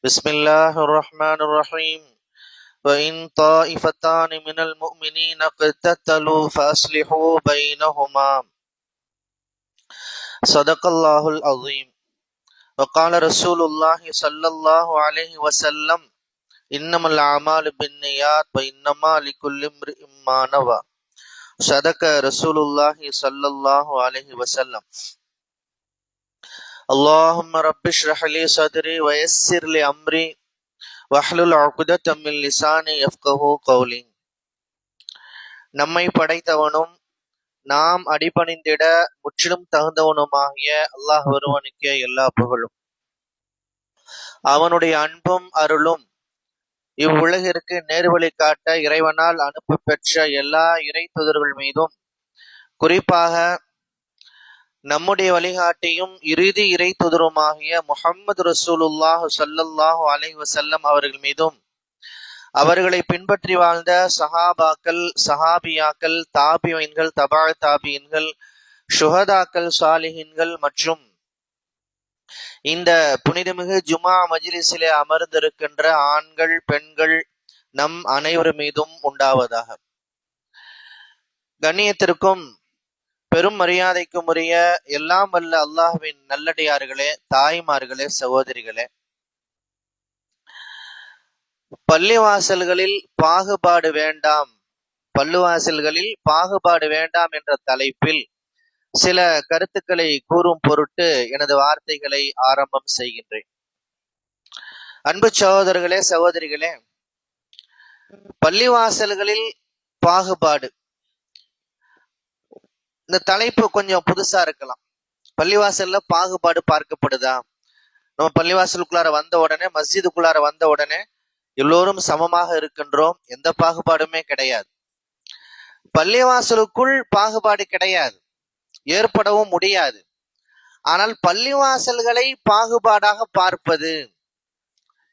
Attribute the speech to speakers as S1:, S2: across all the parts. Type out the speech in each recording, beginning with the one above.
S1: بسم الله الرحمن الرحيم. وإن طائفتان من المؤمنين اقتتلوا فأصلحوا بينهما. صدق الله العظيم. وقال رسول الله صلى الله عليه وسلم إنما الأعمال بالنيات وإنما لكل امرئ ما نوى. صدق رسول الله صلى الله عليه وسلم. اللهم رب اشرح لي صدري ويسر لي أمري واحلل عقدة من لساني يفقه قولي நம்மை படைத்தவனும் நாம் அடிபணிந்திட முற்றிலும் தகுந்தவனுமாகிய அல்லாஹ் ஒருவனுக்கே எல்லா புகழும் அவனுடைய அன்பும் அருளும் இவ்வுலகிற்கு நேர்வழி காட்ட இறைவனால் அனுப்பி பெற்ற எல்லா இறை துதர்கள் மீதும் குறிப்பாக நம்முடைய வழிகாட்டியும் இறுதி இறை துதுருமாகிய முஹம்மது ரசூலுல்லாஹு சல்லல்லாஹு அலை வசல்லம் அவர்கள் மீதும் அவர்களை பின்பற்றி வாழ்ந்த சஹாபாக்கள் சஹாபியாக்கள் தாபியன்கள் தபா தாபியன்கள் சுஹதாக்கள் சாலிஹின்கள் மற்றும் இந்த புனிதமிகு ஜுமா மஜிலிசிலே அமர்ந்திருக்கின்ற ஆண்கள் பெண்கள் நம் அனைவர் மீதும் உண்டாவதாக. கண்ணியத்திற்கும் பெரும் மரியாதைக்கும் உரிய எல்லாம் வல்ல அல்லாஹுவின் நல்லடியார்களே தாய்மார்களே சகோதரிகளே. பள்ளிவாசல்களில் பாகுபாடு வேண்டாம். பள்ளுவாசல்களில் பாகுபாடு வேண்டாம் என்ற தலைப்பில் சில கருத்துக்களை கூறும் பொருட்டு எனது வார்த்தைகளை ஆரம்பம் செய்கின்றேன். அன்பு சகோதரர்களே சகோதரிகளே பள்ளிவாசல்களில் பாகுபாடு இந்த தலைப்பு கொஞ்சம் புதுசா இருக்கலாம். பள்ளிவாசல்ல பாகுபாடு பார்க்கப்படுதா? நம்ம பள்ளிவாசலுக்குள்ளார வந்த உடனே மஸ்ஜிதுக்குள்ளார வந்த உடனே எல்லோரும் சமமாக இருக்கின்றோம். எந்த பாகுபாடுமே கிடையாது. பள்ளிவாசலுக்குள் பாகுபாடு கிடையாது. ஏற்படவும் முடியாது. ஆனால் பள்ளிவாசல்களை பாகுபாடாக பார்ப்பது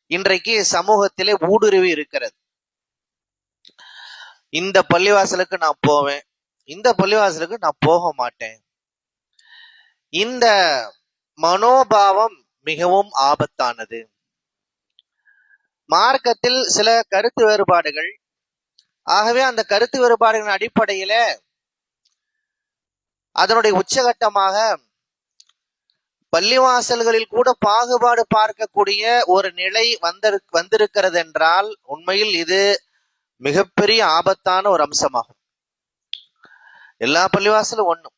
S1: இன்றைக்கு சமூகத்திலே ஊடுருவி இருக்கிறது. இந்த பள்ளிவாசலுக்கு நான் போவேன். இந்த பள்ளிவாசலுக்கு நான் போக மாட்டேன். இந்த மனோபாவம் மிகவும் ஆபத்தானது. மார்க்கத்தில் சில கருத்து வேறுபாடுகள். ஆகவே அந்த கருத்து வேறுபாடுகளின் அடிப்படையில அதனுடைய உச்சகட்டமாக பள்ளிவாசல்களில் கூட பாகுபாடு பார்க்கக்கூடிய ஒரு நிலை வந்திரு வந்திருக்கிறது என்றால் உண்மையில் இது மிகப்பெரிய ஆபத்தான ஒரு அம்சமாகும். எல்லா பள்ளிவாசலும் ஒன்றும்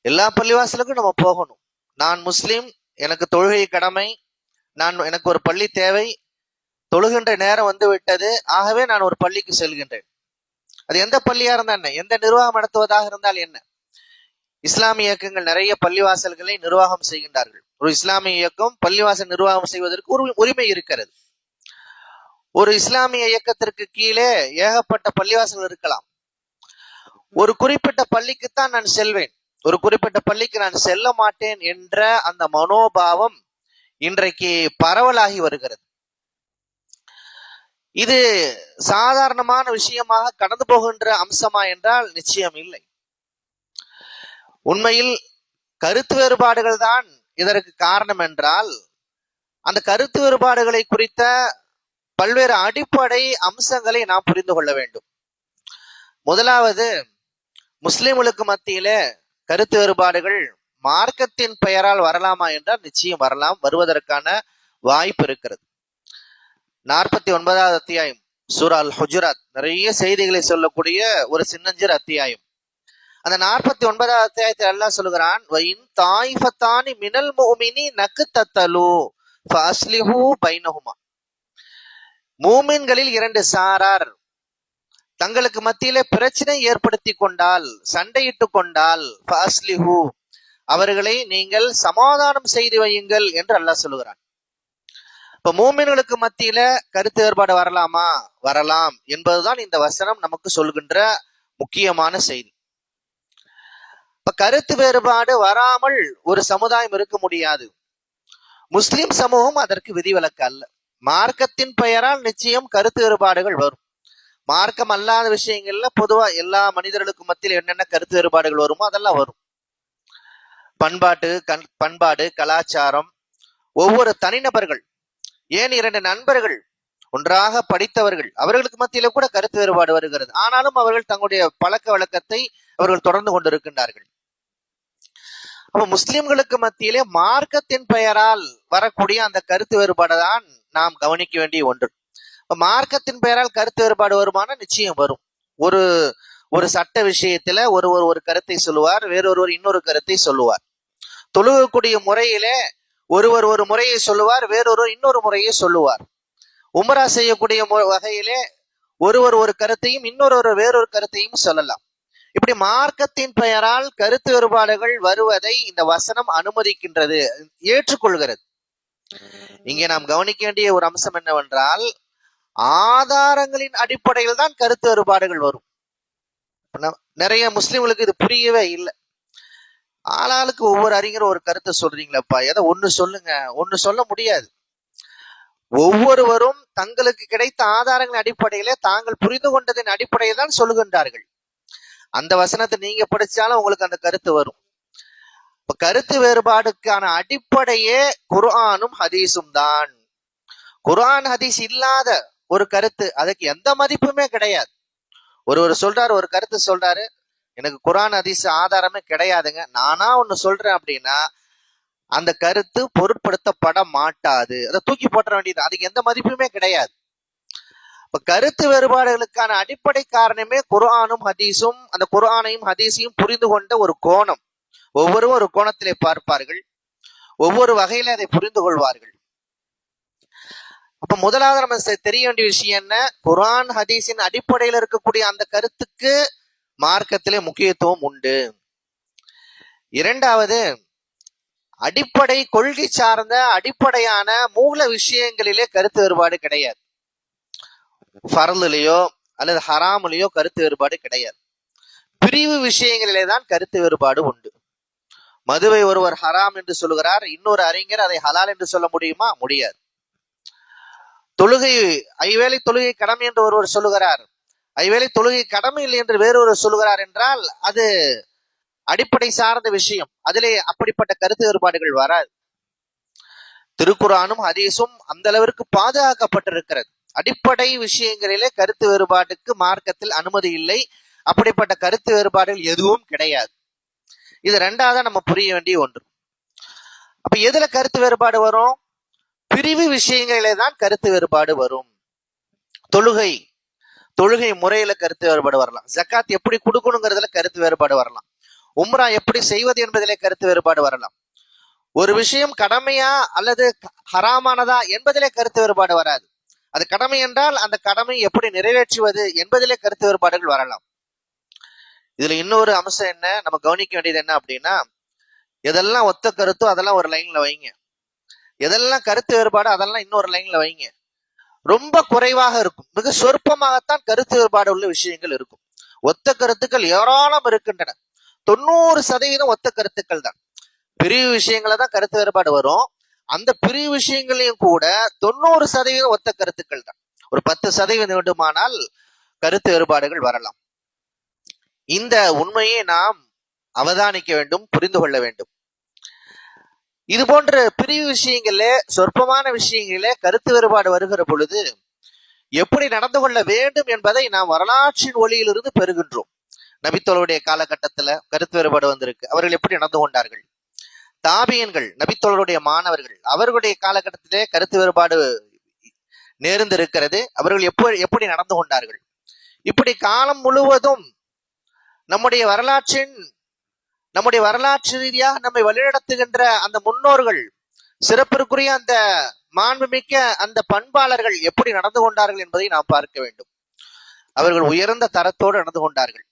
S1: எல்லா பள்ளிவாசலுக்கும் நம்ம போகணும். நான் முஸ்லீம் எனக்கு தொழுகை கடமை நான் எனக்கு ஒரு பள்ளி தேவை தொழுகின்ற நேரம் வந்து விட்டது ஆகவே நான் ஒரு பள்ளிக்கு செல்கின்றேன். அது எந்த பள்ளியா இருந்தா என்ன? எந்த நிர்வாகம் நடத்துவதாக இருந்தால் என்ன? இஸ்லாமிய இயக்கங்கள் நிறைய பள்ளிவாசல்களை நிர்வாகம் செய்கின்றார்கள். ஒரு இஸ்லாமிய இயக்கம் பள்ளிவாசல் நிர்வாகம் செய்வதற்கு ஒரு உரிமை இருக்கிறது. ஒரு இஸ்லாமிய இயக்கத்திற்கு கீழே ஏகப்பட்ட பள்ளிவாசல் இருக்கலாம். ஒரு குறிப்பிட்ட பள்ளிக்குத்தான் நான் செல்வேன். ஒரு குறிப்பிட்ட பள்ளிக்கு நான் செல்ல மாட்டேன் என்ற அந்த மனோபாவம் இன்றைக்கு பரவலாகி வருகிறது. இது சாதாரணமான விஷயமாக கடந்து போகின்ற அம்சமா என்றால் நிச்சயம் இல்லை. உண்மையில் கருத்து வேறுபாடுகள் தான் இதற்கு காரணம் என்றால் அந்த கருத்து வேறுபாடுகளை குறித்த பல்வேறு அடிப்படை அம்சங்களை நாம் புரிந்து கொள்ள வேண்டும். முதலாவது முஸ்லிம்களுக்கு மத்தியில கருத்து வேறுபாடுகள் மார்க்கத்தின் பெயரால் வரலாமா என்றால் நிச்சயம் வரலாம் வருவதற்கான வாய்ப்பு இருக்கிறது. நாற்பத்தி ஒன்பதாவது அத்தியாயம் சூரா அல் ஹுஜராத் நிறைய செய்திகளை சொல்லக்கூடிய ஒரு சின்னஞ்சிறு அத்தியாயம். அந்த நாற்பத்தி ஒன்பதாவது அத்தியாயத்தில் அல்லா சொல்லுகிறான் வயின் தாய்ஃபத்தானி மினல் மூமினி நக்கு தத்தலு ஃபஸ்லிஹு பைனஹுமா. மூமின்களில் இரண்டு சாரார் தங்களுக்கு மத்தியிலே பிரச்சனை ஏற்படுத்தி கொண்டால் சண்டையிட்டு கொண்டால் ஃபஸ்லிஹு அவர்களை நீங்கள் சமாதானம் செய்து வையுங்கள் என்று அல்லாஹ் சொல்லுகிறான். இப்ப மூமின்களுக்கு மத்தியில கருத்து வேறுபாடு வரலாமா? வரலாம் என்பதுதான் இந்த வசனம் நமக்கு சொல்கின்ற முக்கியமான செய்தி. இப்ப கருத்து வேறுபாடு வராமல் ஒரு சமுதாயம் இருக்க முடியாது. முஸ்லிம் சமூகம் அதற்கு விதிவிலக்கு அல்ல. மார்க்கத்தின் பெயரால் நிச்சயம் கருத்து வேறுபாடுகள் வரும். மார்க்கம் அல்லாத விஷயங்கள்ல பொதுவா எல்லா மனிதர்களுக்கும் மத்தியில் என்னென்ன கருத்து வேறுபாடுகள் வருமோ அதெல்லாம் வரும். பண்பாட்டு கண் பண்பாடு கலாச்சாரம் ஒவ்வொரு தனிநபர்கள் ஏன் இரண்டு நண்பர்கள் ஒன்றாக படித்தவர்கள் அவர்களுக்கு மத்தியில கூட கருத்து வேறுபாடு வருகிறது. ஆனாலும் அவர்கள் தங்களுடைய பழக்க வழக்கத்தை அவர்கள் தொடர்ந்து கொண்டிருக்கின்றார்கள். அப்ப முஸ்லிம்களுக்கு மத்தியிலே மார்க்கத்தின் பெயரால் வரக்கூடிய அந்த கருத்து வேறுபாடு தான் நாம் கவனிக்க வேண்டிய ஒன்று. இப்ப மார்க்கத்தின் பெயரால் கருத்து வேறுபாடு வருமானா நிச்சயம் வரும். ஒரு ஒரு சட்ட விஷயத்துல ஒருவர் ஒரு கருத்தை சொல்லுவார் வேறொருவர் இன்னொரு கருத்தை சொல்லுவார். தொழுகக்கூடிய முறையிலே ஒருவர் ஒரு முறையை சொல்லுவார் வேறொருவர் இன்னொரு முறையை சொல்லுவார். உமரா செய்யக்கூடிய வகையிலே ஒருவர் ஒரு கருத்தையும் இன்னொரு வேறொரு கருத்தையும் சொல்லலாம். இப்படி மார்க்கத்தின் பெயரால் கருத்து வேறுபாடுகள் வருவதை இந்த வசனம் அனுமதிக்கின்றது ஏற்றுக்கொள்கிறது. இங்கே நாம் கவனிக்க வேண்டிய ஒரு அம்சம் என்னவென்றால் ஆதாரங்களின் அடிப்படையில் தான் கருத்து வேறுபாடுகள் வரும். நிறைய முஸ்லிம்களுக்கு இது புரியவே இல்லை. ஆளாளுக்கு ஒவ்வொரு அறிஞரும் ஒரு கருத்தை சொல்றீங்களப்பா. ஏதோ ஒண்ணு சொல்லுங்க. ஒண்ணு சொல்ல முடியாது. ஒவ்வொருவரும் தங்களுக்கு கிடைத்த ஆதாரங்களின் அடிப்படையிலே தாங்கள் புரிந்து கொண்டதின் அடிப்படையில் தான் சொல்லுகின்றார்கள். அந்த வசனத்தை நீங்க படிச்சாலும் உங்களுக்கு அந்த கருத்து வரும். இப்ப கருத்து வேறுபாடுக்கான அடிப்படையே குர்ஆனும் ஹதீஸும் தான். குர்ஆன் ஹதீஸ் இல்லாத ஒரு கருத்து அதுக்கு எந்த மதிப்புமே கிடையாது. ஒருவர் சொல்றாரு ஒரு கருத்து சொல்றாரு எனக்கு குரான் அதிச ஆதாரமே கிடையாதுங்க. நானா ஒண்ணு சொல்றேன் அப்படின்னா அந்த கருத்து பொருட்படுத்தப்பட மாட்டாது. அதை தூக்கி போட்ட வேண்டியது அதுக்கு எந்த மதிப்புமே கிடையாது. இப்ப கருத்து வேறுபாடுகளுக்கான அடிப்படை காரணமே குர்ஆனும் ஹதீஸும் அந்த குர்ஆனையும் ஹதீஸையும் புரிந்து கொண்ட ஒரு கோணம். ஒவ்வொருவரும் ஒரு கோணத்திலே பார்ப்பார்கள். ஒவ்வொரு வகையில அதை புரிந்து கொள்வார்கள். அப்ப முதலாவது நம்ம தெரிய வேண்டிய விஷயம் என்ன? குரான் ஹதீஸின் அடிப்படையில் இருக்கக்கூடிய அந்த கருத்துக்கு மார்க்கத்திலே முக்கியத்துவம் உண்டு. இரண்டாவது அடிப்படை கொள்கை சார்ந்த அடிப்படையான மூல விஷயங்களிலே கருத்து வேறுபாடு கிடையாது. ஃபரலுலையோ அல்லது ஹராமுலையோ கருத்து வேறுபாடு கிடையாது. பிரிவு விஷயங்களிலே தான் கருத்து வேறுபாடு உண்டு. மதுவை ஒருவர் ஹராம் என்று சொல்லுகிறார் இன்னொரு அறிஞர் அதை ஹலால் என்று சொல்ல முடியுமா? முடியாது. தொழுகை ஐவேளை தொழுகை கடமை என்று ஒருவர் சொல்லுகிறார். ஐவேளை தொழுகை கடமை இல்லை என்று வேறொருவர் சொல்லுகிறார் என்றால் அது அடிப்படை சார்ந்த விஷயம். அதிலே அப்படிப்பட்ட கருத்து வேறுபாடுகள் வராது. திருக்குறானும் ஹதீஸும் அந்த அளவிற்கு பாதுகாக்கப்பட்டிருக்கிறது. அடிப்படை விஷயங்களிலே கருத்து வேறுபாட்டுக்கு மார்க்கத்தில் அனுமதி இல்லை. அப்படிப்பட்ட கருத்து வேறுபாடுகள் எதுவும் கிடையாது. இது ரெண்டாவது நம்ம புரிய வேண்டிய ஒன்று. அப்ப எதுல கருத்து வேறுபாடு வரும்? பிரிவு விஷயங்களிலே தான் கருத்து வேறுபாடு வரும். தொழுகை. தொழுகை முறையில கருத்து வேறுபாடு வரலாம். ஜக்காத் எப்படி கொடுக்கணுங்கிறதுல கருத்து வேறுபாடு வரலாம். உம்ரா எப்படி செய்வது என்பதிலே கருத்து வேறுபாடு வரலாம். ஒரு விஷயம் கடமையா அல்லது ஹராமானதா என்பதிலே கருத்து வேறுபாடு வராது. அது கடமை என்றால் அந்த கடமை எப்படி நிறைவேற்றுவது என்பதிலே கருத்து வேறுபாடுகள் வரலாம். இதுல இன்னொரு அம்சம் என்ன? நம்ம கவனிக்க வேண்டியது என்ன அப்படின்னா எதெல்லாம் ஒத்த கருத்தோ அதெல்லாம் ஒரு லைன்ல வைங்க. எதெல்லாம் கருத்து வேறுபாடு அதெல்லாம் இன்னொரு லைன்ல வைங்க. ரொம்ப குறைவாக இருக்கும். மிக சொற்பமாகத்தான் கருத்து வேறுபாடு உள்ள விஷயங்கள் இருக்கும். ஒத்த கருத்துக்கள் ஏராளம் இருக்கின்றன. தொண்ணூறு சதவீதம் ஒத்த கருத்துக்கள் தான். பிரிவு விஷயங்கள தான் கருத்து வேறுபாடு வரும். அந்த பிரிவு விஷயங்களையும் கூட தொண்ணூறு சதவீதம் ஒத்த கருத்துக்கள் தான். ஒரு பத்து சதவீதம் வேண்டுமானால் கருத்து வேறுபாடுகள் வரலாம். இந்த உண்மையை நாம் அவதானிக்க வேண்டும் புரிந்து கொள்ள வேண்டும். இது போன்ற பிரிவு விஷயங்களே சொற்பமான விஷயங்களிலே கருத்து வேறுபாடு வருகிற பொழுது எப்படி நடந்து கொள்ள வேண்டும் என்பதை நாம் வரலாற்றின் ஒளியிலிருந்து பெறுகின்றோம். நபித்தோளுடைய காலகட்டத்துல கருத்து வேறுபாடு வந்திருக்கு. அவர்கள் எப்படி நடந்து கொண்டார்கள்? தாபியன்கள் நபித்தோழருடைய மாணவர்கள் அவர்களுடைய காலகட்டத்திலே கருத்து வேறுபாடு நேர்ந்திருக்கிறது அவர்கள் எப்படி எப்படி நடந்து கொண்டார்கள்? இப்படி காலம் முழுவதும் நம்முடைய வரலாற்றின் நம்முடைய வரலாற்று ரீதியாக நம்மை வழிநடத்துகின்ற அந்த முன்னோர்கள் சிறப்பிற்குரிய அந்த மாண்புமிக்க அந்த பண்பாளர்கள் எப்படி நடந்து கொண்டார்கள் என்பதை நாம் பார்க்க வேண்டும். அவர்கள் உயர்ந்த தரத்தோடு நடந்து கொண்டார்கள்.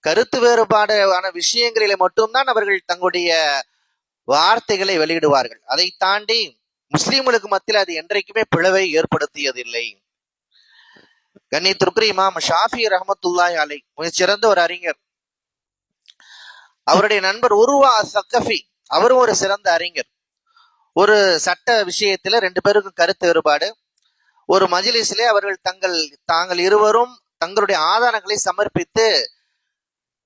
S1: கருத்து வேறுபாடான விஷயங்களிலே மட்டும்தான் அவர்கள் தங்களுடைய வார்த்தைகளை வெளியிடுவார்கள். அதை தாண்டி முஸ்லிம்களுக்கு மத்தியில் அது என்றைக்குமே பிளவை ஏற்படுத்தியதில்லை. கண்ணியத்திற்குரிய இமாம் ஷாஃபி ரஹமத்துல்லாய் அலை மிகச்சிறந்த ஒரு அறிஞர். அவருடைய நண்பர் உருவா சக்கஃபி. அவரும் ஒரு சிறந்த அறிஞர். ஒரு சட்ட விஷயத்துல ரெண்டு பேருக்கும் கருத்து வேறுபாடு. ஒரு மஜிலிஸிலே அவர்கள் தங்கள் தாங்கள் இருவரும் தங்களுடைய ஆதாரங்களை சமர்ப்பித்து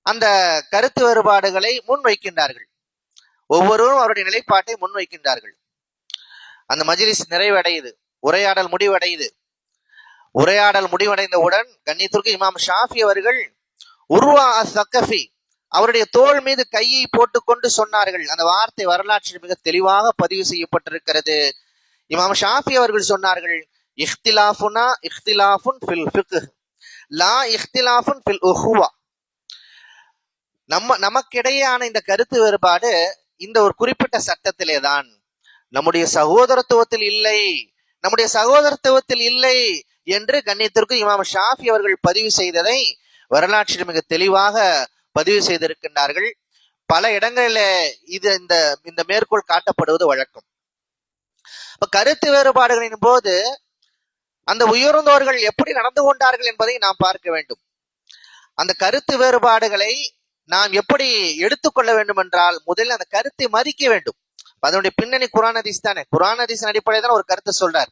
S1: அந்த கருத்து வேறுபாடுகளை முன்வைக்கின்றார்கள். ஒவ்வொருவரும் அவருடைய நிலைப்பாட்டை முன்வைக்கின்றார்கள். அந்த மஜிலிஸ் நிறைவடையுது. உரையாடல் முடிவடையுது. உரையாடல் முடிவடைந்தவுடன் கண்ணியத்திற்கு இமாம் ஷாஃபி அவர்கள் உருவா சக்கஃபி அவருடைய தோள் மீது கையை போட்டுக்கொண்டு சொன்னார்கள். அந்த வார்த்தை வரலாற்றில் மிக தெளிவாக பதிவு செய்யப்பட்டிருக்கிறது. இமாம் ஷாஃபி அவர்கள் சொன்னார்கள் இஹ்திலாஃபுனா இஹ்திலாஃபுன் ஃபில் ஃபிக்கு லா இஹ்திலாஃபுன் ஃபில் உஹுவா. நம்ம நமக்கிடையேயான இந்த கருத்து வேறுபாடு இந்த ஒரு குறிப்பிட்ட சட்டத்திலே தான். நம்முடைய சகோதரத்துவத்தில் இல்லை நம்முடைய சகோதரத்துவத்தில் இல்லை என்று கண்ணியத்திற்கு இமாம் ஷாஃபி அவர்கள் பதிவு செய்ததை வரலாற்றில் மிக தெளிவாக பதிவு செய்திருக்கின்றார்கள். பல இடங்களில இது இந்த இந்த மேற்கோள் காட்டப்படுவது வழக்கம். இப்ப கருத்து வேறுபாடுகளின் போது அந்த உயர்ந்தோர்கள் எப்படி நடந்து கொண்டார்கள் என்பதை நாம் பார்க்க வேண்டும். அந்த கருத்து வேறுபாடுகளை நாம் எப்படி எடுத்துக்கொள்ள வேண்டும் என்றால் முதலில் அந்த கருத்தை மதிக்க வேண்டும். அதனுடைய பின்னணி குரான் ஹதீஸ் தானே. குரான் ஹதீஸின் அடிப்படையில் தான் ஒரு கருத்தை சொல்றார்.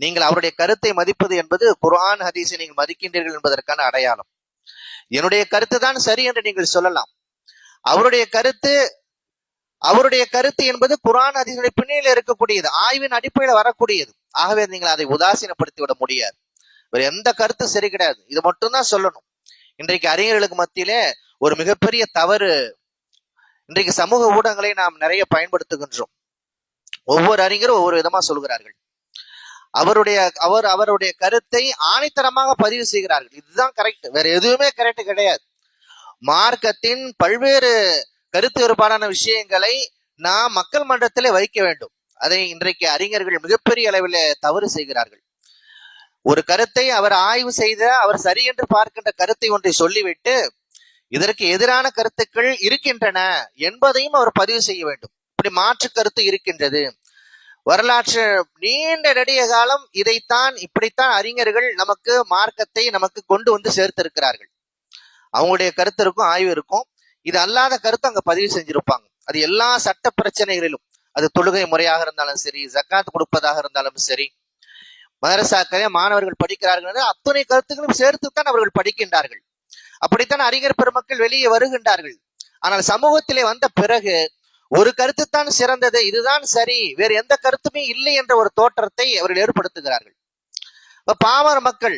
S1: நீங்கள் அவருடைய கருத்தை மதிப்பது என்பது குரான் ஹதீஸை நீங்கள் மதிக்கின்றீர்கள் என்பதற்கான அடையாளம். என்னுடைய கருத்து தான் சரி என்று நீங்கள் சொல்லலாம். அவருடைய கருத்து அவருடைய கருத்து என்பது குரான் ஹதீஸுடைய பின்னணியில் இருக்கக்கூடியது. ஆய்வின் அடிப்படையில் வரக்கூடியது. ஆகவே நீங்கள் அதை உதாசீனப்படுத்தி விட முடியாது. வேற எந்த கருத்தும் சரி கிடையாது. இது மட்டும்தான் சொல்லணும். இன்றைக்கு அறிஞர்களுக்கு மத்தியிலே ஒரு மிகப்பெரிய தவறு இன்றைக்கு சமூக ஊடகங்களை நாம் நிறைய பயன்படுத்துகின்றோம். ஒவ்வொரு அறிஞரும் ஒவ்வொரு விதமா சொல்கிறார்கள். அவருடைய அவர் அவருடைய கருத்தை ஆணித்தரமாக பதிவு செய்கிறார்கள். இதுதான் கரெக்ட் வேற எதுவுமே கரெக்ட் கிடையாது. மார்க்கத்தின் பல்வேறு கருத்து வேறுபாடான விஷயங்களை நாம் மக்கள் மன்றத்திலே வைக்க வேண்டும். அதை இன்றைக்கு அறிஞர்கள் மிகப்பெரிய அளவில் தவறு செய்கிறார்கள். ஒரு கருத்தை அவர் ஆய்வு செய்த அவர் சரி என்று பார்க்கின்ற கருத்தை ஒன்றை சொல்லிவிட்டு இதற்கு எதிரான கருத்துக்கள் இருக்கின்றன என்பதையும் அவர் பதிவு செய்ய வேண்டும். இப்படி மாற்று கருத்து இருக்கின்றது. வரலாற்று நீண்ட நெடிய காலம் இதைத்தான் இப்படித்தான் அறிஞர்கள் நமக்கு மார்க்கத்தை நமக்கு கொண்டு வந்து சேர்த்திருக்கிறார்கள். அவங்களுடைய கருத்து இருக்கும் ஆய்வு இருக்கும். இது அல்லாத கருத்து அங்க பதிவு செஞ்சிருப்பாங்க. அது எல்லா சட்ட பிரச்சனைகளிலும் அது தொழுகை முறையாக இருந்தாலும் சரி ஜக்காத் கொடுப்பதாக இருந்தாலும் சரி மதரசாக்களே மாணவர்கள் படிக்கிறார்கள் அத்தனை கருத்துக்களும் சேர்த்துத்தான் அவர்கள் படிக்கின்றார்கள். அப்படித்தான் அறிஞர் பெருமக்கள் வெளியே வருகின்றார்கள். ஆனால் சமூகத்திலே வந்த பிறகு ஒரு கருத்து தான் சிறந்தது இதுதான் சரி. வேறு எந்த கருத்துமே இல்லை என்ற ஒரு தோற்றத்தை அவர்கள் ஏற்படுத்துகிறார்கள். இப்ப பாமர மக்கள்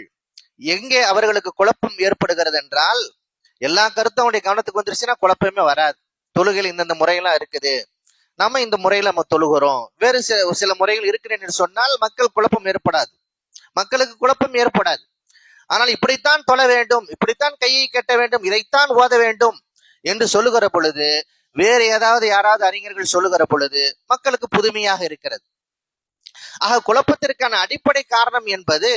S1: எங்கே அவர்களுக்கு குழப்பம் ஏற்படுகிறது என்றால் எல்லா கருத்தும் அவனுடைய கவனத்துக்கு வந்துருச்சுன்னா குழப்பமே வராது. தொழுகையில் இந்தந்த முறையெல்லாம் இருக்குது. நம்ம இந்த முறையில நம்ம தொழுகிறோம். வேறு சில சில முறைகள் இருக்கிறேன் என்று சொன்னால் மக்கள் குழப்பம் ஏற்படாது. மக்களுக்கு குழப்பம் ஏற்படாது. ஆனால் இப்படித்தான் தொழ வேண்டும் இப்படித்தான் கையை கட்ட வேண்டும் இதைத்தான் ஓத வேண்டும் என்று சொல்லுகிற பொழுது வேறு ஏதாவது யாராவது அறிஞர்கள் சொல்லுகிற பொழுது மக்களுக்கு புதுமையாக இருக்கிறது. ஆக குழப்பத்திற்கான அடிப்படை காரணம் என்பது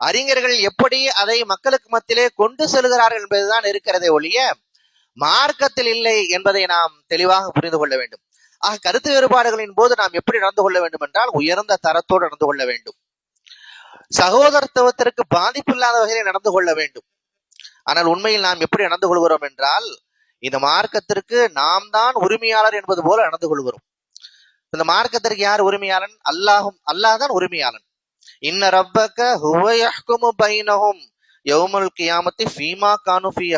S1: அறிஞர்கள் எப்படி அதை மக்களுக்கு மத்தியிலே கொண்டு செல்கிறார்கள் என்பதுதான் இருக்கிறதே ஒழிய மார்க்கத்தில் இல்லை என்பதை நாம் தெளிவாக புரிந்து கொள்ள வேண்டும். ஆக கருத்து வேறுபாடுகளின் போது நாம் எப்படி நடந்து கொள்ள வேண்டும் என்றால் உயர்ந்த தரத்தோடு நடந்து கொள்ள வேண்டும். சகோதரத்துவத்திற்கு பாதிப்பு இல்லாத வகையில் நடந்து கொள்ள வேண்டும். ஆனால் உண்மையில் நாம் எப்படி நடந்து கொள்கிறோம் என்றால் இந்த மார்க்கத்திற்கு நாம் தான் உரிமையாளர் என்பது போல நடந்து கொள்கிறோம். இந்த மார்க்கத்திற்கு யார் உரிமையாளன்? அல்லாஹும் அல்லாஹ் தான் உரிமையாளன். இன்ன ரப்பக ஹுவயஹ்குமு பைனஹும் யௌமுல் கியாமத்தி ஃபீமா கானு ஃபீ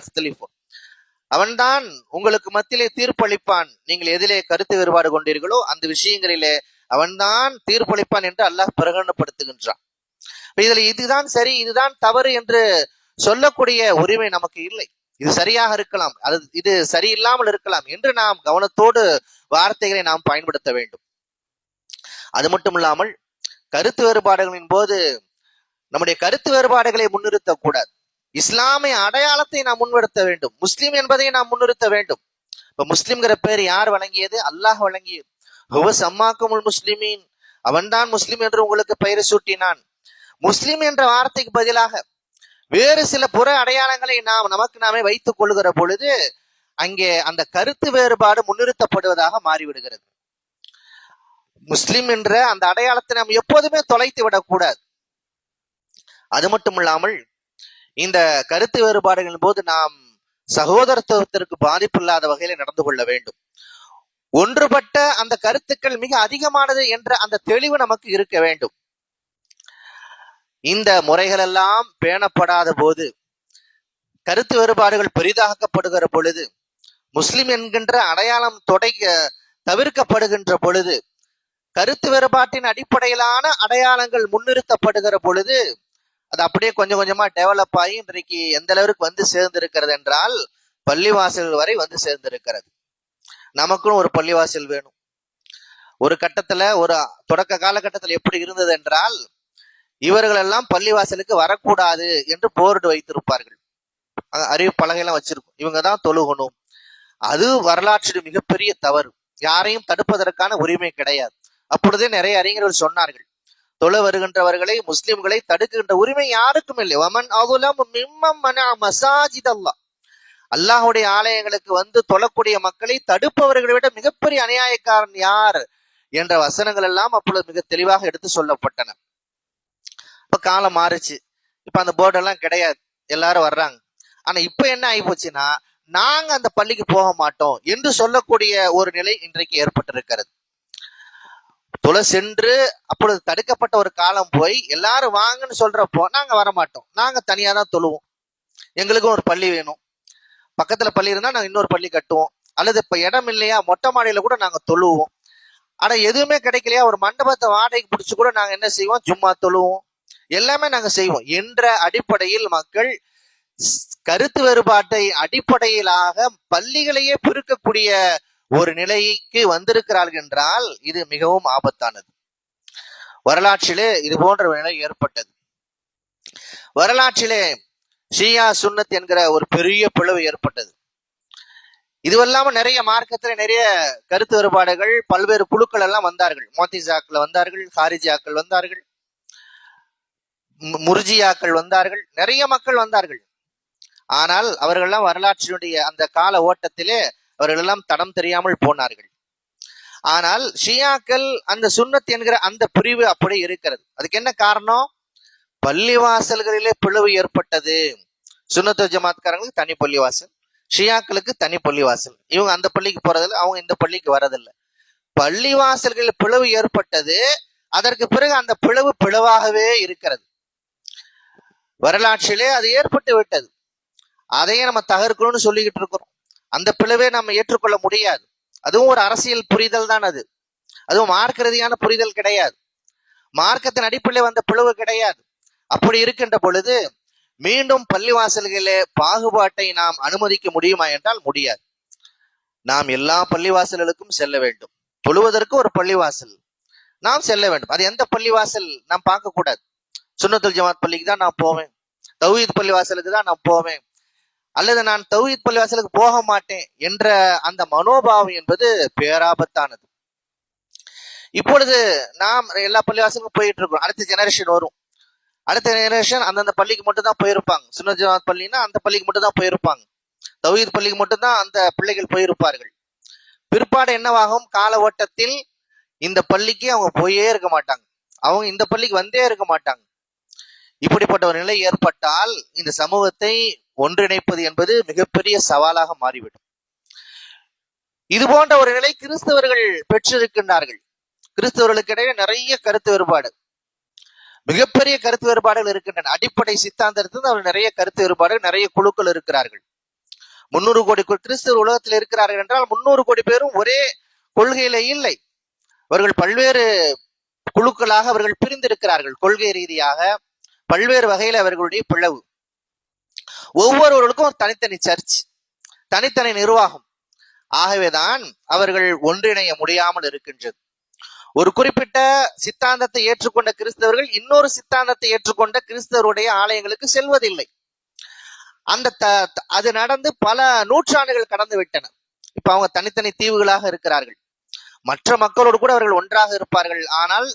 S1: அவன்தான் உங்களுக்கு மத்தியிலே தீர்ப்பளிப்பான். நீங்கள் எதிலே கருத்து வேறுபாடு கொண்டீர்களோ அந்த விஷயங்களிலே அவன்தான் தீர்ப்பளிப்பான் என்று அல்லாஹ் பிரகடனப்படுத்துகின்றான். இதுல இதுதான் சரி இதுதான் தவறு என்று சொல்லக்கூடிய உரிமை நமக்கு இல்லை. இது சரியாக இருக்கலாம். அது இது சரியில்லாமல் இருக்கலாம் என்று நாம் கவனத்தோடு வார்த்தைகளை நாம் பயன்படுத்த வேண்டும். அது மட்டும் இல்லாமல் கருத்து வேறுபாடுகளின் போது நம்முடைய கருத்து வேறுபாடுகளை முன்னிறுத்த கூடாது இஸ்லாமிய அடையாளத்தை நாம் முன்னிறுத்த வேண்டும். முஸ்லிம் என்பதை நாம் முன்னிறுத்த வேண்டும். இப்ப முஸ்லிம்ங்கிற பேர் யார் வழங்கியது? அல்லாஹ் வழங்கியது. ஹுவ சம்மாக்குமுல் முஸ்லிமின். அவன்தான் முஸ்லிம் என்று உங்களுக்கு பெயரை சூட்டினான். முஸ்லிம் என்ற வார்த்தைக்கு பதிலாக வேறு சில புற அடையாளங்களை நாம் நமக்கு நாமே வைத்துக் கொள்ளுகிற பொழுது அங்கே அந்த கருத்து வேறுபாடு முன்னிறுத்தப்படுவதாக மாறிவிடுகிறது. முஸ்லிம் என்ற அந்த அடையாளத்தை நாம் எப்போதுமே தொலைத்து விடக்கூடாது. அது மட்டும் இல்லாமல் இந்த கருத்து வேறுபாடுகளின் போது நாம் சகோதரத்துவத்திற்கு பாதிப்பு இல்லாத வகையில் நடந்து கொள்ள வேண்டும். ஒன்றுபட்ட அந்த கருத்துக்கள் மிக அதிகமானது என்ற அந்த தெளிவு நமக்கு இருக்க வேண்டும். இந்த முறைகள் எல்லாம் பேணப்படாத போது கருத்து வேறுபாடுகள் பெரிதாக்கப்படுகிற பொழுது முஸ்லிம் என்கின்ற அடையாளம் தொடை தவிர்க்கப்படுகின்ற பொழுது கருத்து வேறுபாட்டின் அடிப்படையிலான அடையாளங்கள் முன்னிறுத்தப்படுகிற பொழுது அது அப்படியே கொஞ்சம் கொஞ்சமா டெவலப் ஆகி இன்றைக்கு எந்த அளவிற்கு வந்து சேர்ந்திருக்கிறது என்றால் பள்ளிவாசல் வரை வந்து சேர்ந்திருக்கிறது. நமக்கும் ஒரு பள்ளிவாசல் வேணும். ஒரு கட்டத்துல ஒரு தொடக்க காலகட்டத்தில் எப்படி இருந்தது என்றால் இவர்கள் எல்லாம் பள்ளிவாசலுக்கு வரக்கூடாது என்று போர்டு வைத்திருப்பார்கள். அறிவு பலகையெல்லாம் வச்சிருக்கும். இவங்க தான் தொழுகணும் அது வரலாற்றில் மிகப்பெரிய தவறு. யாரையும் தடுப்பதற்கான உரிமை கிடையாது. அப்பொழுதே நிறைய அறிஞர்கள் சொன்னார்கள். தொழ வருகின்றவர்களை முஸ்லிம்களை தடுக்கின்ற உரிமை யாருக்கும் இல்லை. வமன் மிம்மம் மசாஜித் அல்லாஹ் அல்லாஹுடைய ஆலயங்களுக்கு வந்து தொழக்கூடிய மக்களை தடுப்பவர்களை விட மிகப்பெரிய அநியாயக்காரன் யார்? என்ற வசனங்கள் எல்லாம் அப்பொழுது மிக தெளிவாக எடுத்து சொல்லப்பட்டன. இப்போ காலம் மாறுச்சு. இப்போ அந்த போர்டெல்லாம் கிடையாது. எல்லாரும் வர்றாங்க. ஆனால் இப்போ என்ன ஆகி போச்சுன்னா நாங்கள் அந்த பள்ளிக்கு போக மாட்டோம் என்று சொல்லக்கூடிய ஒரு நிலை இன்றைக்கு ஏற்பட்டிருக்கிறது. தொலை சென்று அப்பொழுது தடுக்கப்பட்ட ஒரு காலம் போய் எல்லாரும் வாங்கன்னு சொல்றப்போ நாங்க வர மாட்டோம் நாங்க தனியா தான் தொழுவோம். எங்களுக்கும் ஒரு பள்ளி வேணும். பக்கத்துல பள்ளி இருந்தா நாங்க இன்னொரு பள்ளி கட்டுவோம். அல்லது இப்ப இடம் இல்லையா மொட்டை மாடியில கூட நாங்க தொழுவோம். ஆனா எதுவுமே கிடைக்கலையா ஒரு மண்டபத்தை வாடகைக்கு பிடிச்சி கூட நாங்க என்ன செய்வோம்? ஜும்மா தொழுவோம். எல்லாமே நாங்க செய்வோம். என்ற அடிப்படையில் மக்கள் கருத்து வேறுபாட்டை அடிப்படையிலாக பள்ளிகளையே பெருக்கக்கூடிய ஒரு நிலைக்கு வந்திருக்கிறார்கள் என்றால் இது மிகவும் ஆபத்தானது. வரலாற்றிலே இது போன்ற நிலை ஏற்பட்டது. வரலாற்றிலே ஷியா சுன்னத் என்கிற ஒரு பெரிய பிளவு ஏற்பட்டது. இதுவல்லாம நிறைய மார்க்கத்துல நிறைய கருத்து வேறுபாடுகள் பல்வேறு குழுக்கள் எல்லாம் வந்தார்கள். மோத்திசாக்கள் வந்தார்கள் ஹாரிஜாக்கள் வந்தார்கள். முர்ஜியாக்கள் வந்தார்கள். நிறைய மக்கள் வந்தார்கள். ஆனால் அவர்கள்லாம் வரலாற்றினுடைய அந்த கால ஓட்டத்திலே அவர்களெல்லாம் தடம் தெரியாமல் போனார்கள். ஆனால் ஷியாக்கள் அந்த சுண்ணத் என்கிற அந்த பிரிவு அப்படி இருக்கிறது. அதுக்கு என்ன காரணம்? பள்ளிவாசல்களிலே பிளவு ஏற்பட்டது. சுண்ணத்து ஜமாத்காரங்களுக்கு தனி பள்ளிவாசல் ஷியாக்களுக்கு தனி பள்ளிவாசல். இவங்க அந்த பள்ளிக்கு போறதில்லை அவங்க இந்த பள்ளிக்கு வரதில்லை. பள்ளிவாசல்களில் பிளவு ஏற்பட்டது. அதற்கு பிறகு அந்த பிளவு பிளவாகவே இருக்கிறது. வரலாற்றிலே அது ஏற்பட்டு விட்டது. அதையே நம்ம தகர்க்கணும்னு சொல்லிக்கிட்டு இருக்கிறோம். அந்த பிளவே நம்ம ஏற்றுக்கொள்ள முடியாது. அதுவும் ஒரு அரசியல் புரிதல் தான் அது. அதுவும் மார்க்க ரீதியான புரிதல் கிடையாது. மார்க்கத்தின் அடிப்படையில் வந்த பிளவு கிடையாது. அப்படி இருக்கின்ற பொழுது மீண்டும் பள்ளிவாசல்களே பாகுபாட்டை நாம் அனுமதிக்க முடியுமா என்றால் முடியாது. நாம் எல்லா பள்ளிவாசல்களுக்கும் செல்ல வேண்டும். தொழுவதற்கு ஒரு பள்ளிவாசல். நாம் செல்ல வேண்டும். அது எந்த பள்ளிவாசல்? நாம் பார்க்கக்கூடாது. சுன்னத்துல் ஜமாத் பள்ளிக்கு தான் நான் போவேன். தௌஹீத் பள்ளிவாசலுக்கு தான் நான் போவேன். அல்லது நான் தௌஹீத் பள்ளிவாசலுக்கு போக மாட்டேன் என்ற அந்த மனோபாவம் என்பது பேராபத்தானது. இப்பொழுது நாம் எல்லா பள்ளிவாசலுக்கும் போயிட்டு இருக்கோம் அடுத்த ஜெனரேஷன் வரும். அடுத்த ஜெனரேஷன் அந்தந்த பள்ளிக்கு மட்டும் தான் போயிருப்பாங்க. சுன்ன ஜமாத் பள்ளின்னா அந்த பள்ளிக்கு மட்டும் தான் போயிருப்பாங்க. தௌஹீத் பள்ளிக்கு மட்டும் தான் அந்த பிள்ளைகள் போயிருப்பார்கள். பிற்பாடு என்னவாகும்? கால ஓட்டத்தில் இந்த பள்ளிக்கு அவங்க போயே இருக்க மாட்டாங்க. அவங்க இந்த பள்ளிக்கு வந்தே இருக்க மாட்டாங்க. இப்படிப்பட்ட ஒரு நிலை ஏற்பட்டால் இந்த சமூகத்தை ஒன்றிணைப்பது என்பது மிகப்பெரிய சவாலாக மாறிவிடும். இது போன்ற ஒரு நிலை கிறிஸ்தவர்கள் பெற்றிருக்கின்றார்கள். கிறிஸ்தவர்களுக்கு இடையே நிறைய கருத்து வேறுபாடு. மிகப்பெரிய கருத்து வேறுபாடுகள் இருக்கின்றன. அடிப்படை சித்தாந்தத்தில் அவர் நிறைய கருத்து வேறுபாடுகள் நிறைய குழுக்கள் இருக்கிறார்கள். முன்னூறு கோடி கிறிஸ்தவர் உலகத்தில் இருக்கிறார்கள் என்றால் முன்னூறு கோடி பேரும் ஒரே கொள்கையில இல்லை. அவர்கள் பல்வேறு குழுக்களாக அவர்கள் பிரிந்திருக்கிறார்கள். கொள்கை ரீதியாக பல்வேறு வகையில் அவர்களுடைய பிளவு. ஒவ்வொருவர்களுக்கும் தனித்தனி சர்ச் தனித்தனி நிர்வாகம். ஆகவேதான் அவர்கள் ஒன்றிணைய முடியாமல் இருக்கின்றது. ஒரு குறிப்பிட்ட சித்தாந்தத்தை ஏற்றுக்கொண்ட கிறிஸ்தவர்கள் இன்னொரு சித்தாந்தத்தை ஏற்றுக்கொண்ட கிறிஸ்தவருடைய ஆலயங்களுக்கு செல்வதில்லை. அந்த அது நடந்து பல நூற்றாண்டுகள் கடந்து விட்டன. இப்ப அவங்க தனித்தனி தீவுகளாக இருக்கிறார்கள். மற்ற மக்களோடு கூட அவர்கள் ஒன்றாக இருப்பார்கள். ஆனால்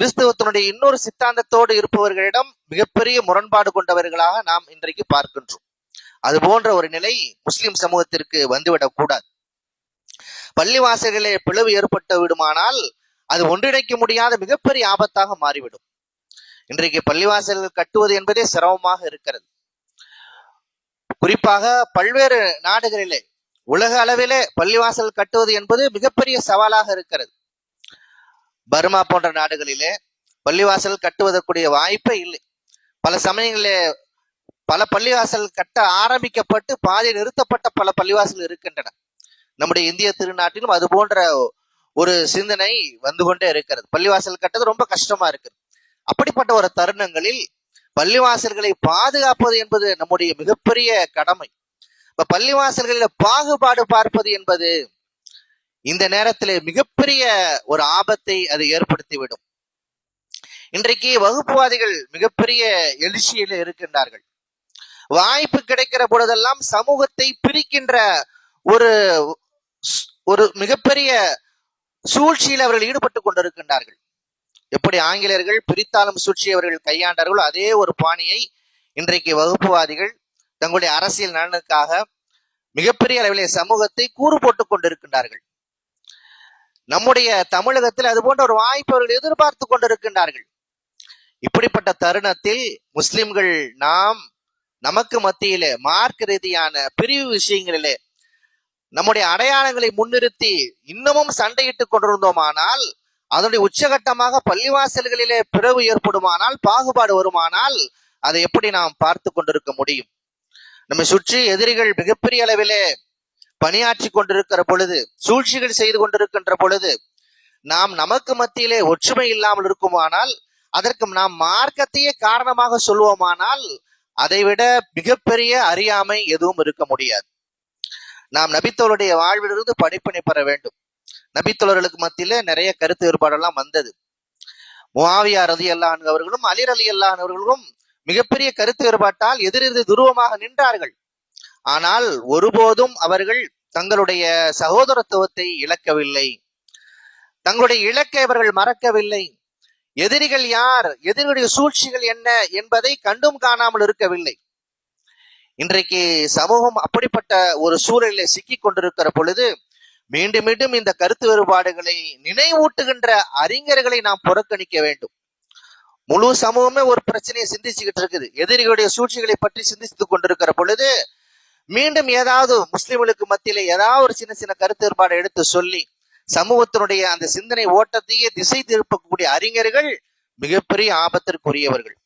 S1: கிறிஸ்தவத்தினுடைய இன்னொரு சித்தாந்தத்தோடு இருப்பவர்களிடம் மிகப்பெரிய முரண்பாடு கொண்டவர்களாக நாம் இன்றைக்கு பார்க்கின்றோம். அது போன்ற ஒரு நிலை முஸ்லிம் சமூகத்திற்கு வந்துவிடக் கூடாது. பள்ளிவாசல்களே பிளவு ஏற்பட்டு விடுமானால் அது ஒன்றிணைக்க முடியாத மிகப்பெரிய ஆபத்தாக மாறிவிடும். இன்றைக்கு பள்ளிவாசல்கள் கட்டுவது என்பதே சிரமமாக இருக்கிறது. குறிப்பாக பல்வேறு நாடுகளிலே உலக அளவிலே பள்ளிவாசல் கட்டுவது என்பது மிகப்பெரிய சவாலாக இருக்கிறது. பர்மா போன்ற நாடுகளிலே பள்ளிவாசல் கட்டுவதற்குரிய வாய்ப்பே இல்லை. பல சமயங்களிலே பல பள்ளிவாசல் கட்ட ஆரம்பிக்கப்பட்டு பாதை நிறுத்தப்பட்ட பல பள்ளிவாசல் இருக்கின்றன. நம்முடைய இந்திய திருநாட்டிலும் அது போன்ற ஒரு சிந்தனை வந்து கொண்டே இருக்கிறது. பள்ளிவாசல் கட்டது ரொம்ப கஷ்டமா இருக்குது. அப்படிப்பட்ட ஒரு தருணங்களில் பள்ளிவாசல்களை பாதுகாப்பது என்பது நம்முடைய மிகப்பெரிய கடமை. இப்ப பள்ளிவாசல்களில் பாகுபாடு பார்ப்பது என்பது இந்த நேரத்திலே மிகப்பெரிய ஒரு ஆபத்தை அது ஏற்படுத்திவிடும். இன்றைக்கு வகுப்புவாதிகள் மிகப்பெரிய எழுச்சியில இருக்கின்றார்கள். வாய்ப்பு கிடைக்கிற பொழுதெல்லாம் சமூகத்தை பிரிக்கின்ற ஒரு ஒரு மிகப்பெரிய சூழ்ச்சியில் அவர்கள் ஈடுபட்டு கொண்டிருக்கின்றார்கள். எப்படி ஆங்கிலேயர்கள் பிரித்தாலும் சூழ்ச்சி அவர்கள் கையாண்டார்களோ அதே ஒரு பாணியை இன்றைக்கு வகுப்புவாதிகள் தங்களுடைய அரசியல் நலனுக்காக மிகப்பெரிய அளவிலே சமூகத்தை கூறு போட்டுக் கொண்டிருக்கின்றார்கள். நம்முடைய தமிழகத்தில் அது போன்ற ஒரு வாய்ப்பு அவர்கள் எதிர்பார்த்து கொண்டிருக்கின்றார்கள். இப்படிப்பட்ட தருணத்தில் முஸ்லிம்கள் நாம் நமக்கு மத்தியிலே மார்க் ரீதியான பிரிவு விஷயங்களிலே நம்முடைய அடையாளங்களை முன்னிறுத்தி இன்னமும் சண்டையிட்டுக் கொண்டிருந்தோமானால் அதனுடைய உச்சகட்டமாக பள்ளிவாசல்களிலே பிறகு ஏற்படுமானால் பாகுபாடு வருமானால் அதை எப்படி நாம் பார்த்து கொண்டிருக்க முடியும்? நம்மை சுற்றி எதிரிகள் மிகப்பெரிய அளவிலே பணியாற்றி கொண்டிருக்கிற பொழுது சூழ்ச்சிகள் செய்து கொண்டிருக்கின்ற பொழுது நாம் நமக்கு மத்தியிலே ஒற்றுமை இல்லாமல் இருக்குமானால் அதற்கு நாம் மார்க்கத்தையே காரணமாக சொல்வோமானால் அதைவிட மிகப்பெரிய அறியாமை எதுவும் இருக்க முடியாது. நாம் நபித்தோருடைய வாழ்விலிருந்து படிப்பினை பெற வேண்டும். நபித்தோழர்களுக்கு மத்தியில நிறைய கருத்து வேறுபாடெல்லாம் வந்தது. முவாவியா ரதி அல்லான் அவர்களும் அலிர் அலி அல்லான் அவர்களும் மிகப்பெரிய கருத்து வேறுபாட்டால் எதிரெதிர் துருவமாக நின்றார்கள். ஆனால் ஒருபோதும் அவர்கள் தங்களுடைய சகோதரத்துவத்தை இழக்கவில்லை. தங்களுடைய இலக்கை அவர்கள் மறக்கவில்லை. எதிரிகள் யார்? எதிரிகளுடைய சூழ்ச்சிகள் என்ன என்பதை கண்டும் காணாமல் இருக்கவில்லை. இன்றைக்கு சமூகம் அப்படிப்பட்ட ஒரு சூழலில் சிக்கி கொண்டிருக்கிற பொழுது மீண்டும் மீண்டும் இந்த கருத்து வேறுபாடுகளை நினைவூட்டுகின்ற அறிஞர்களை நாம் புறக்கணிக்க வேண்டும். முழு சமூகமே ஒரு பிரச்சனையை சிந்திச்சுக்கிட்டு இருக்குது. எதிரிகளுடைய சூழ்ச்சிகளை பற்றி சிந்தித்துக் கொண்டிருக்கிற பொழுது மீண்டும் ஏதாவது முஸ்லிம்களுக்கு மத்தியில ஏதாவது ஒரு சின்ன சின்ன கருத்து வேறுபாடு எடுத்து சொல்லி சமூகத்தினுடைய அந்த சிந்தனை ஓட்டத்தையே திசை திருப்பக்கூடிய அறிஞர்கள் மிகப்பெரிய ஆபத்திற்குரியவர்கள்.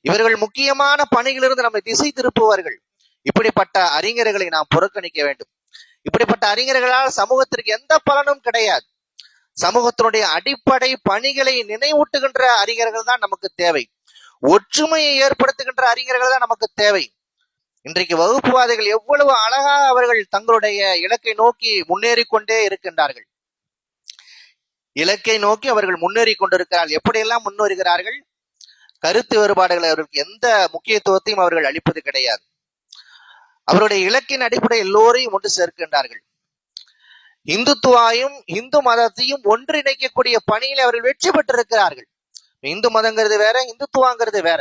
S1: இவர்கள் முக்கியமான பணிகளிலிருந்து நம்மை திசை திருப்புவார்கள். இப்படிப்பட்ட அறிஞர்களை நாம் புறக்கணிக்க வேண்டும். இப்படிப்பட்ட அறிஞர்களால் சமூகத்திற்கு எந்த பலனும் கிடையாது. சமூகத்தினுடைய அடிப்படை பணிகளை நினைவூட்டுகின்ற அறிஞர்கள் தான் நமக்கு தேவை. ஒற்றுமையை ஏற்படுத்துகின்ற அறிஞர்கள் தான் நமக்கு தேவை. இன்றைக்கு வகுப்புவாதிகள் எவ்வளவு அழகாக அவர்கள் தங்களுடைய இலக்கை நோக்கி முன்னேறி கொண்டே இருக்கின்றார்கள். இலக்கை நோக்கி அவர்கள் முன்னேறி கொண்டிருக்கிறார்கள் எப்படியெல்லாம் முன்னேறுகிறார்கள்? கருத்து வேறுபாடுகளை அவர்களுக்கு எந்த முக்கியத்துவத்தையும் அவர்கள் அளிப்பது கிடையாது. அவருடைய இலக்கின் அடிப்படை எல்லோரையும் ஒன்று சேர்க்கின்றார்கள். இந்துத்துவாயும் இந்து மதத்தையும் ஒன்றிணைக்கக்கூடிய பணியில் அவர்கள் வெற்றி பெற்றிருக்கிறார்கள். இந்து மதங்கிறது வேற இந்துத்துவாங்கிறது வேற.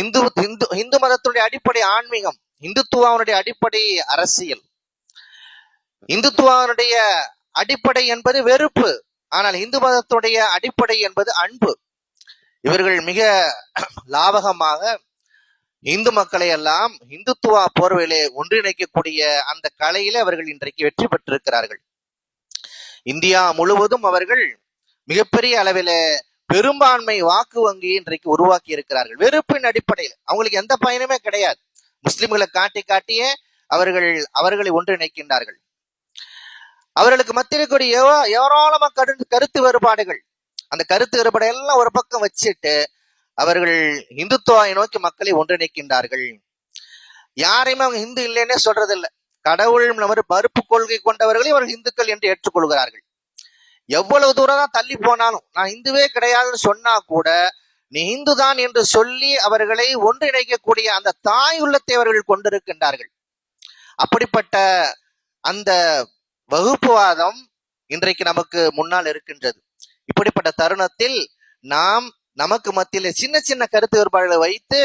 S1: இந்து இந்து இந்து மதத்துடைய அடிப்படை ஆன்மீகம் இந்துத்துவாவுடைய அடிப்படை அரசியல். இந்துத்துவாவுடைய அடிப்படை என்பது வெறுப்பு ஆனால் இந்து மதத்துடைய அடிப்படை என்பது அன்பு. இவர்கள் மிக லாபகமாக இந்து மக்களை எல்லாம் இந்துத்துவா போர்வையிலே ஒன்றிணைக்கக்கூடிய அந்த கலையில அவர்கள் இன்றைக்கு வெற்றி பெற்றிருக்கிறார்கள். இந்தியா முழுவதும் அவர்கள் மிகப்பெரிய அளவில பெரும்பான்மை வாக்கு வங்கி இன்றைக்கு உருவாக்கி இருக்கிறார்கள். வெறுப்பின் அடிப்படையில். அவங்களுக்கு எந்த பயனுமே கிடையாது. முஸ்லிம்களை காட்டி காட்டியே அவர்கள் அவர்களை ஒன்றிணைக்கின்றார்கள். அவர்களுக்கு மத்தியில் கூடிய ஏராளமா கடு கருத்து வேறுபாடுகள். அந்த கருத்து வேறுபாடு எல்லாம் ஒரு பக்கம் வச்சுட்டு அவர்கள் இந்துத்துவாவை நோக்கி மக்களை ஒன்றிணைக்கின்றார்கள். யாரையுமே அவங்க இந்து இல்லைன்னே சொல்றதில்லை. கடவுள் நமது மறுப்பு கொள்கை கொண்டவர்களை அவர்கள் இந்துக்கள் என்று ஏற்றுக்கொள்கிறார்கள். எவ்வளவு தூரம் தான் தள்ளி போனாலும் நான் இந்துவே கிடையாதுன்னு சொன்னா கூட நீ இந்து தான் என்று சொல்லி அவர்களை ஒன்றிணைக்கக்கூடிய அந்த தாய் உள்ளத்தை அவர்கள் கொண்டிருக்கின்றார்கள். அப்படிப்பட்ட அந்த வகுப்புவாதம் இன்றைக்கு நமக்கு முன்னால் இருக்கின்றது. இப்படிப்பட்ட தருணத்தில் நாம் நமக்கு மத்தியில சின்ன சின்ன கருத்து வேறுபாடுகளை வைத்து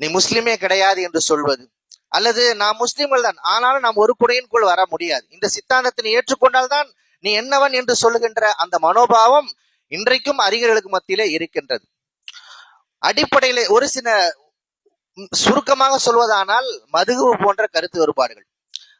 S1: நீ முஸ்லிமே கிடையாது என்று சொல்வது அல்லது நாம் முஸ்லிம்கள் தான் ஆனாலும் நாம் ஒரு குடையின்குள் வர முடியாது. இந்த சித்தாந்தத்தினை ஏற்றுக்கொண்டால் தான் நீ என்னவன் என்று சொல்லுகின்ற அந்த மனோபாவம் இன்றைக்கும் அறிஞர்களுக்கு மத்தியிலே இருக்கின்றது. அடிப்படையில ஒரு சில சுருக்கமாக சொல்வதானால் மதுகபு போன்ற கருத்து வேறுபாடுகள்.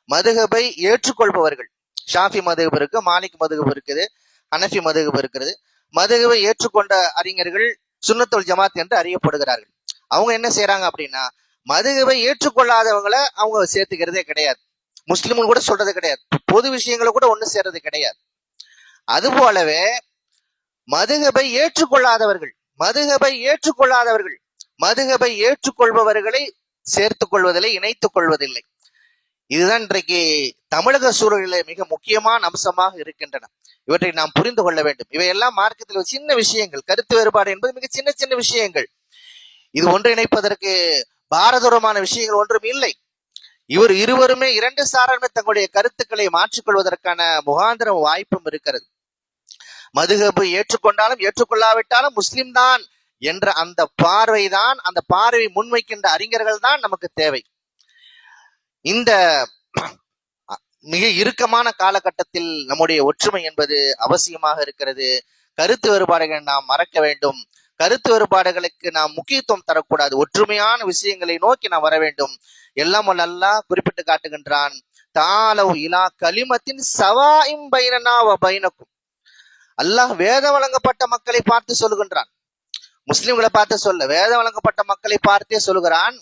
S1: மதுகபை ஏற்றுக்கொள்பவர்கள். ஷாஃபி மதுகபு இருக்கு மாலிக் மதுகபு இருக்குது அனஃபி மதுகபு இருக்கிறது மதுகபை ஏற்றுக்கொண்ட அறிஞர்கள் சுன்னத்துல் ஜமாத் என்று அறியப்படுகிறார்கள். அவங்க என்ன செய்யறாங்க அப்படின்னா மதுகபை ஏற்றுக்கொள்ளாதவங்களை அவங்க சேர்த்துக்கிறதே கிடையாது. முஸ்லிம்கள் கூட சொல்றது கிடையாது. பொது விஷயங்களை கூட ஒண்ணு சேர்றது கிடையாது. அது போலவே மதுகபை ஏற்றுக்கொள்ளாதவர்கள் மதுகபை ஏற்றுக்கொள்ளாதவர்கள் மதுகபை ஏற்றுக்கொள்பவர்களை சேர்த்துக் கொள்வதில்லை இணைத்துக் கொள்வதில்லை. இதுதான் இன்றைக்கு தமிழக சூழலில் மிக முக்கியமான அம்சமாக இருக்கின்றன. இவற்றை நாம் புரிந்து கொள்ள வேண்டும். இவையெல்லாம் மார்க்கத்தில் சின்ன விஷயங்கள் கருத்து வேறுபாடு என்பது மிக சின்ன சின்ன விஷயங்கள். இது ஒன்றிணைப்பதற்கு பாரதூரமான விஷயங்கள் ஒன்றும் இல்லை. இவர் இருவருமே இரண்டு சாராருமே தங்களுடைய கருத்துக்களை மாற்றிக்கொள்வதற்கான முகாந்திரம் வாய்ப்பும் இருக்கிறது. மதுகபு ஏற்றுக்கொண்டாலும் ஏற்றுக்கொள்ளாவிட்டாலும் முஸ்லிம் தான் என்ற அந்த பார்வை தான் அந்த பார்வை முன்வைக்கின்ற அறிஞர்கள் தான் நமக்கு தேவை. இந்த மிக இறுக்கமான காலகட்டத்தில் நம்முடைய ஒற்றுமை என்பது அவசியமாக இருக்கிறது. கருத்து வேறுபாடுகளை நாம் மறக்க வேண்டும். கருத்து வேறுபாடுகளுக்கு நாம் முக்கியத்துவம் தரக்கூடாது. ஒற்றுமையான விஷயங்களை நோக்கி நாம் வர வேண்டும். எல்லாம் நல்லா குறிப்பிட்டு காட்டுகின்றான். தாலவு இலா களிமத்தின் சவாயும் பைனனா பைனக்கும். அல்லாஹ் வேதம் வழங்கப்பட்ட மக்களை பார்த்து சொல்லுகின்றான். முஸ்லிம்களை பார்த்து சொல்ல வேதம் வழங்கப்பட்ட மக்களை பார்த்தே சொல்லுகிறான்.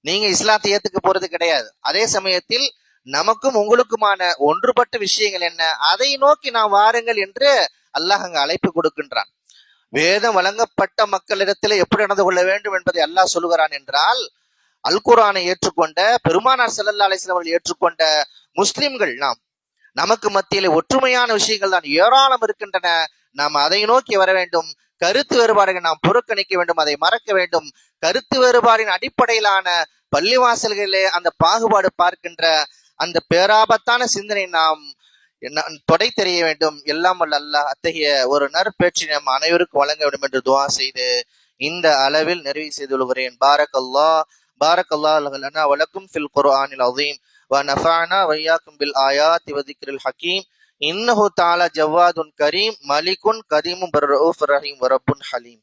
S1: நீங்க இஸ்லாத்தை ஏத்துக்க போறது கிடையாது. அதே சமயத்தில் நமக்கும் உங்களுக்குமான ஒன்றுபட்ட விஷயங்கள் என்ன? அதை நோக்கி நாம் வாருங்கள் என்று அல்லாஹ் அங்கு அழைப்பு கொடுக்கின்றான். வேதம் வழங்கப்பட்ட மக்களிடத்தில் எப்படி நடந்து கொள்ள வேண்டும் என்பதை அல்லாஹ் சொல்லுகிறான் என்றால் அல்குரானை ஏற்றுக்கொண்ட பெருமானார் ஸல்லல்லாஹு அலிஸ்லாம் அவர்கள் ஏற்றுக்கொண்ட முஸ்லிம்கள் நாம் நமக்கு மத்தியிலே ஒற்றுமையான விஷயங்கள் தான் ஏராளம் இருக்கின்றன. நாம் அதை நோக்கி வர வேண்டும். கருத்து வேறுபாடுகள் நாம் புறக்கணிக்க வேண்டும் அதை மறக்க வேண்டும். கருத்து வேறுபாடின் அடிப்படையிலான பள்ளிவாசல்களிலே அந்த பாகுபாடு பார்க்கின்ற அந்த பேராபத்தான சிந்தனை நாம் என்ன- தொடை தெரிய வேண்டும் எல்லாம் வல்ல அல்லாஹ் அத்தகைய ஒரு நற்பேற்றி நம் அனைவருக்கும் வழங்க வேண்டும் என்று துவா செய்து இந்த அளவில் நிறைவு செய்துள்ளகிறேன் பாரக் அல்லாஹ் பாரக் அல்லாஹ் லனா வலக்கும் ஃபில் குர்ஆனில் அதீம் ونفعنا وإياكم بالآيات وذكر الحكيم إنه تعالى جواد كريم ملك قديم بالرؤوف الرحيم ورب حليم